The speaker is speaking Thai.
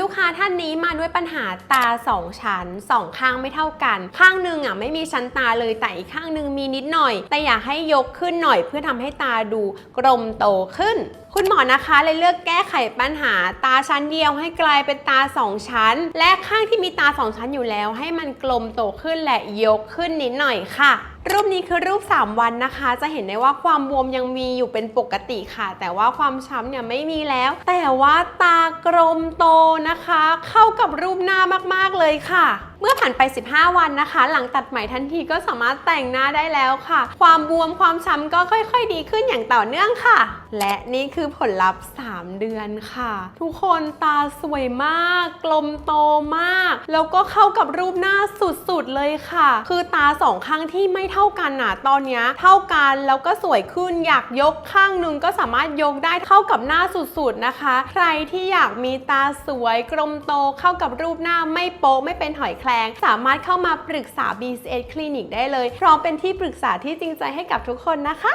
ลูกค้าท่านนี้มาด้วยปัญหาตาสองชั้นสองข้างไม่เท่ากัน ข้างหนึ่งอะไม่มีชั้นตาเลยแต่อีกข้างหนึ่งมีนิดหน่อย แต่อยากให้ยกขึ้นหน่อยเพื่อทำให้ตาดูกลมโตขึ้น คุณหมอนะคะเลยเลือกแก้ไขปัญหาตาชั้นเดียวให้กลายเป็นตาสองชั้น และข้างที่มีตาสองชั้นอยู่แล้ว ให้มันกลมโตขึ้นและยกขึ้นนิดหน่อยค่ะ รูปนี้คือรูป 3 วันนะคะ จะเห็นได้ว่าความบวมยังมีอยู่เป็นปกติค่ะ แต่ว่าความช้ำเนี่ยไม่มีแล้ว แต่ว่าตากลมโตนะคะ เข้ากับรูปหน้ามากๆเลยค่ะเมื่อผ่านไป 15 วันนะคะ หลังตัดไหมทันทีก็สามารถแต่งหน้าได้แล้วค่ะ ความบวมความช้ำก็ค่อยๆ ดีขึ้นอย่างต่อเนื่องค่ะ และนี่คือผลลัพธ์ 3 เดือนค่ะ ทุกคนตาสวยมาก กลมโตมาก แล้วก็เข้ากับรูปหน้าสุดๆ เลยค่ะ คือตาสองข้างที่ไม่เท่ากันน่ะ ตอนนี้เท่ากันแล้วก็สวยขึ้นอยากยกข้างหนึงก็สามารถยกได้เท่ากับหน้าสุดๆนะคะ ใครที่อยากมีตาสวยกลมโตเข้ากับรูปหน้าไม่โป๊ะไม่เป็นหอยแคลง สามารถเข้ามาปรึกษา BCS Clinic ได้เลย พร้อมเป็นที่ปรึกษาที่จริงใจให้กับทุกคนนะคะ